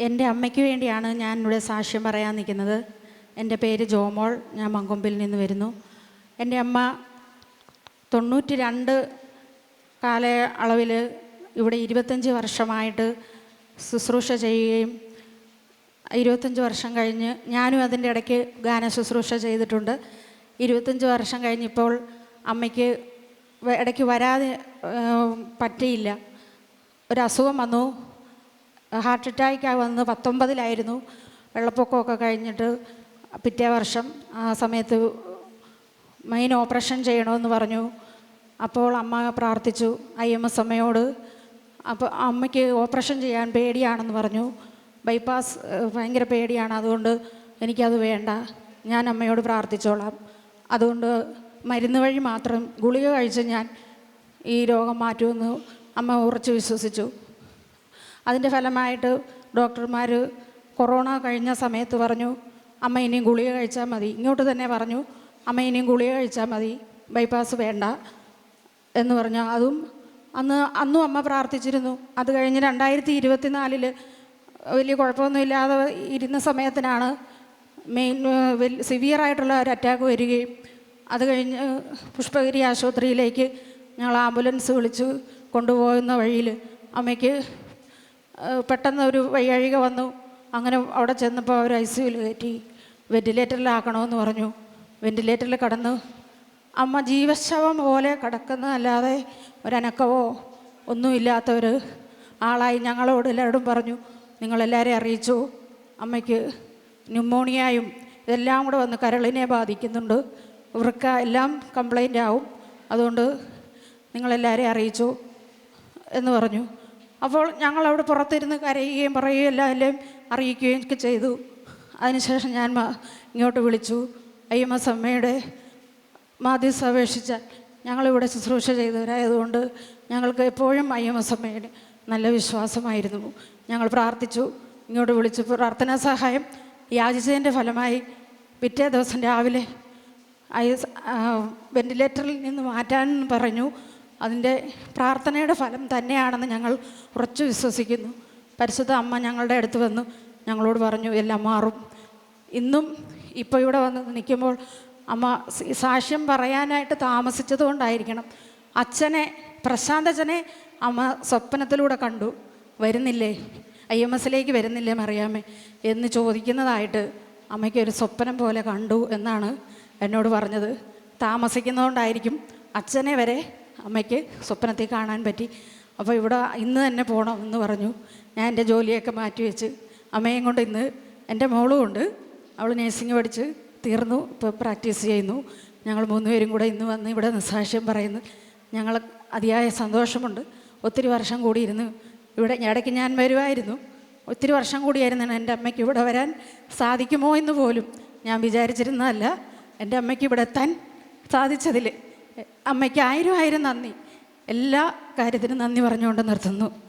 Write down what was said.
എന്റെ അമ്മയ്ക്ക് വേണ്ടിയാണ് ഞാൻ ഇവിടെ സാക്ഷ്യം പറയാൻ നിൽക്കുന്നത്. എന്റെ പേര് ജോമോൾ ഞാൻ മങ്കൊമ്പിൽ നിന്ന് വരുന്നു. എന്റെ അമ്മ തൊണ്ണൂറ്റി രണ്ട് കാല അളവിൽ ഇവിടെ ഇരുപത്തഞ്ച് വർഷമായിട്ട് ശുശ്രൂഷ ചെയ്യുകയും ഇരുപത്തഞ്ച് വർഷം കഴിഞ്ഞ് ഞാനും അതിന്റെ ഇടയ്ക്ക് ഗാന ശുശ്രൂഷ ചെയ്തിട്ടുണ്ട്. ഇരുപത്തഞ്ച് വർഷം കഴിഞ്ഞിപ്പോൾ അമ്മയ്ക്ക് ഇടയ്ക്ക് വരാതെ പറ്റിയില്ല. ഒരു വന്നു. ഹാർട്ട് അറ്റാക്ക് വന്ന് പത്തൊമ്പതിലായിരുന്നു. വെള്ളപ്പൊക്കമൊക്കെ കഴിഞ്ഞിട്ട് പിറ്റേ വർഷം ആ സമയത്ത് മെയിൻ ഓപ്പറേഷൻ ചെയ്യണമെന്ന് പറഞ്ഞു. അപ്പോൾ അമ്മ പ്രാർത്ഥിച്ചു ഐ എം എസ് അമ്മയോട് അപ്പോൾ അമ്മയ്ക്ക് ഓപ്പറേഷൻ ചെയ്യാൻ പേടിയാണെന്ന് പറഞ്ഞു. ബൈപ്പാസ് ഭയങ്കര പേടിയാണ്. അതുകൊണ്ട് എനിക്കത് വേണ്ട. ഞാൻ അമ്മയോട് പ്രാർത്ഥിച്ചോളാം. അതുകൊണ്ട് മരുന്ന് വഴി മാത്രം ഗുളിക കഴിച്ച് ഞാൻ ഈ രോഗം മാറ്റുമെന്ന് അമ്മ ഉറച്ചു വിശ്വസിച്ചു. അതിന്റെ ഫലമായിട്ട് ഡോക്ടർമാർ കൊറോണ കഴിഞ്ഞ സമയത്ത് പറഞ്ഞു അമ്മ ഇനിയും ഗുളിക കഴിച്ചാൽ മതി. ഇങ്ങോട്ട് തന്നെ പറഞ്ഞു അമ്മ ഇനിയും ഗുളിക കഴിച്ചാൽ മതി ബൈപ്പാസ് വേണ്ട. എന്ന് പറഞ്ഞു. അതും അന്ന് അന്നും അമ്മ പ്രാർത്ഥിച്ചിരുന്നു. അത് കഴിഞ്ഞ് രണ്ടായിരത്തി ഇരുപത്തിനാലിൽ വലിയ കുഴപ്പമൊന്നുമില്ലാതെ ഇരുന്ന സമയത്തിനാണ് മെയിൻ സിവിയറായിട്ടുള്ള ഒരു അറ്റാക്ക് വരികയും അത് കഴിഞ്ഞ് പുഷ്പഗിരി ആശുപത്രിയിലേക്ക് ഞങ്ങൾ ആംബുലൻസ് വിളിച്ച് കൊണ്ടുപോകുന്ന വഴിയിൽ അമ്മയ്ക്ക് പെട്ടെന്ന് ഒരു വയ്യാഴിക വന്നു. അങ്ങനെ അവിടെ ചെന്നപ്പോൾ അവർ ഐ സിയുവിൽ കയറ്റി. വെന്റിലേറ്ററിലാക്കണമെന്ന് പറഞ്ഞു. വെന്റിലേറ്ററിൽ കടന്നു. അമ്മ ജീവശവം പോലെ കിടക്കുന്നതല്ലാതെ ഒരനക്കവോ ഒന്നുമില്ലാത്ത ഒരു ആളായി ഞങ്ങളോട് എല്ലാവരോടും പറഞ്ഞു നിങ്ങളെല്ലാവരെയും അറിയിച്ചു. അമ്മയ്ക്ക് ന്യൂമോണിയായും ഇതെല്ലാം കൂടെ വന്ന് കരളിനെ ബാധിക്കുന്നുണ്ട്. വൃക്ക എല്ലാം കംപ്ലൈന്റ് ആവും. അതുകൊണ്ട് നിങ്ങളെല്ലാവരെയും അറിയിച്ചു എന്ന് പറഞ്ഞു. അപ്പോൾ ഞങ്ങൾ അവിടെ പുറത്തിരുന്ന് കരയുകയും പറയുകയും എല്ലാം അറിയിക്കുകയും ഒക്കെ ചെയ്തു. അതിനുശേഷം ഞാൻ ഇങ്ങോട്ട് വിളിച്ചു. ഐ എം എസ് അമ്മയുടെ മാധ്യസ്ഥ അപേക്ഷിച്ച ഞങ്ങളിവിടെ ശുശ്രൂഷ ചെയ്തവരായതുകൊണ്ട് ഞങ്ങൾക്ക് എപ്പോഴും ഐ എം എസ് അമ്മയുടെ നല്ല വിശ്വാസമായിരുന്നു. ഞങ്ങൾ പ്രാർത്ഥിച്ചു. ഇങ്ങോട്ട് വിളിച്ചു. പ്രാർത്ഥനാ സഹായം യാചിച്ചതിന്റെ ഫലമായി പിറ്റേ ദിവസം രാവിലെ ഐ എസ് വെന്റിലേറ്ററിൽ നിന്ന് മാറ്റാൻ പറഞ്ഞു. അതിന്റെ പ്രാർത്ഥനയുടെ ഫലം തന്നെയാണെന്ന് ഞങ്ങൾ ഉറച്ചു വിശ്വസിക്കുന്നു. പരിശുദ്ധ അമ്മ ഞങ്ങളുടെ അടുത്ത് വന്നു ഞങ്ങളോട് പറഞ്ഞു എല്ലാം മാറും. ഇന്നും ഇപ്പോൾ ഇവിടെ വന്ന് നിൽക്കുമ്പോൾ അമ്മ സാക്ഷ്യം പറയാനായിട്ട് താമസിച്ചത് കൊണ്ടായിരിക്കണം. അച്ഛനെ പ്രശാന്തച്ഛനെ അമ്മ സ്വപ്നത്തിലൂടെ കണ്ടു. വരുന്നില്ലേ? ഐ എം എസിലേക്ക് വരുന്നില്ലേ മറിയാമേ എന്ന് ചോദിക്കുന്നതായിട്ട് അമ്മയ്ക്ക് ഒരു സ്വപ്നം പോലെ കണ്ടു എന്നാണ് എന്നോട് പറഞ്ഞത്. താമസിക്കുന്നതുകൊണ്ടായിരിക്കും അച്ഛനെ വരെ അമ്മയ്ക്ക് സ്വപ്നത്തിൽ കാണാൻ പറ്റി. അപ്പോൾ ഇവിടെ ഇന്ന് തന്നെ പോകണം എന്ന് പറഞ്ഞു. ഞാൻ എന്റെ ജോലിയൊക്കെ മാറ്റി വെച്ച് അമ്മയും കൊണ്ട് ഇന്ന് എന്റെ മോളും ഉണ്ട്. അവൾ നേഴ്സിംഗ് പഠിച്ച് തീർന്നു. ഇപ്പോൾ പ്രാക്ടീസ് ചെയ്യുന്നു. ഞങ്ങൾ മൂന്നുപേരും കൂടെ ഇന്ന് വന്ന് ഇവിടെ നിസ്സാക്ഷ്യം പറയുന്നു. ഞങ്ങൾ അതിയായ സന്തോഷമുണ്ട്. ഒത്തിരി വർഷം കൂടി ഇരുന്ന് ഇവിടെ ഇടയ്ക്ക് ഞാൻ വരുമായിരുന്നു ഒത്തിരി വർഷം കൂടിയായിരുന്നു എന്റെ അമ്മയ്ക്ക് ഇവിടെ വരാൻ സാധിക്കുമോ എന്ന് പോലും ഞാൻ വിചാരിച്ചിരുന്നതല്ല. എന്റെ അമ്മയ്ക്ക് ഇവിടെ എത്താൻ സാധിച്ചതിൽ അമ്മയ്ക്ക് ആയിരം ആയിരം നന്ദി. എല്ലാ കാര്യത്തിനും നന്ദി പറഞ്ഞുകൊണ്ട് നിർത്തുന്നു.